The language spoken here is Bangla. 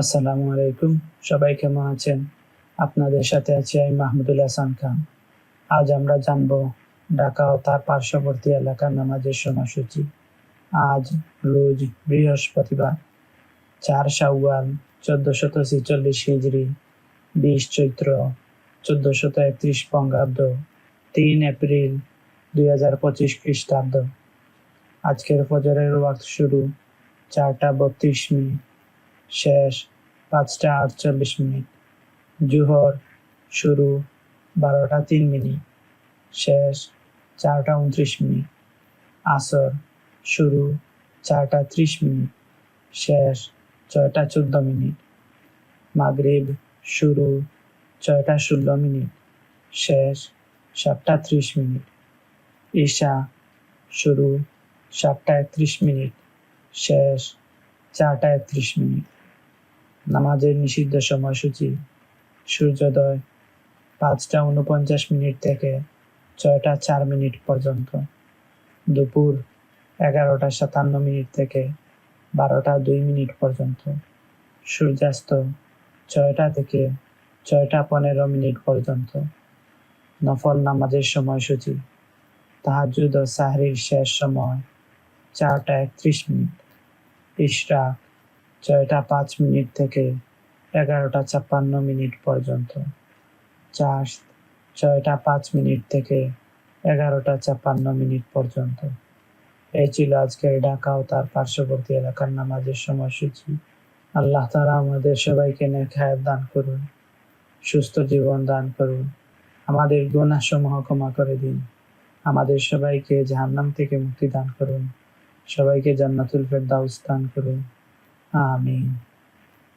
আসসালামু আলাইকুম। সবাই কেমন আছেন? আপনাদের সাথে আছি আমি মাহমুদুল হাসান খান। আজ আমরা জানব ঢাকা ও তার পার্শ্ববর্তী এলাকার নামাজের সময়সূচি। আজ রোজ বৃহস্পতিবার, চার শাওয়াল, চোদ্দশত ছেচল্লিশ হিজড়ি বিশ চৈত্র, চোদ্দশত একত্রিশ বঙ্গাব্দ, তিন এপ্রিল দুই হাজার পঁচিশ খ্রিস্টাব্দ। আজকের ফজরের ওয়াক্ত শুরু চারটা বত্রিশ মিনিট। শেষ পাঁচটা আটচল্লিশ মিনিট। জুহর শুরু বারোটা তিন মিনিট। শেষ চারটা উনত্রিশ মিনিট। আসর শুরু চারটা ত্রিশ মিনিট। শেষ ছয়টা চোদ্দ মিনিট। মাগরিব শুরু ছয়টা ষোলো মিনিট। শেষ সাতটা ত্রিশ মিনিট। ঈশা শুরু সাতটা একত্রিশ মিনিট। শেষ চারটা একত্রিশ মিনিট। নামাজের নিষিদ্ধ সময়সূচি, সূর্যোদয় পাঁচটা উনপঞ্চাশ মিনিট থেকে ছয়টা চার মিনিট পর্যন্ত। দুপুর এগারোটা সাতান্ন মিনিট থেকে বারোটা দুই মিনিট পর্যন্ত। সূর্যাস্ত ছয়টা থেকে ছয়টা পনেরো মিনিট পর্যন্ত। নফল নামাজের সময়সূচি তাহাজুদ ও সাহরির শেষ সময় চারটা একত্রিশ মিনিট। ইশরাক ছয়টা পাঁচ মিনিট থেকে এগারোটা ছাপ্পান্ন মিনিট পর্যন্ত। চাষ ছয়টা পাঁচ মিনিট থেকে এগারোটা ছাপ্পান্ন মিনিট পর্যন্ত। এই ছিল আজকের ঢাকা ও তার পার্শ্ববর্তী এলাকার নামাজের সময়সূচি। আল্লাহ তারা আমাদের সবাইকে নেখায়াত দান করুন, সুস্থ জীবন দান করুন, আমাদের গুণাসমূহ ক্ষমা করে দিন। আমাদের সবাইকে জাহান্নাম থেকে মুক্তি দান করুন, সবাইকে জান্নাতুল ফেরদাউস দান করুন। Amém.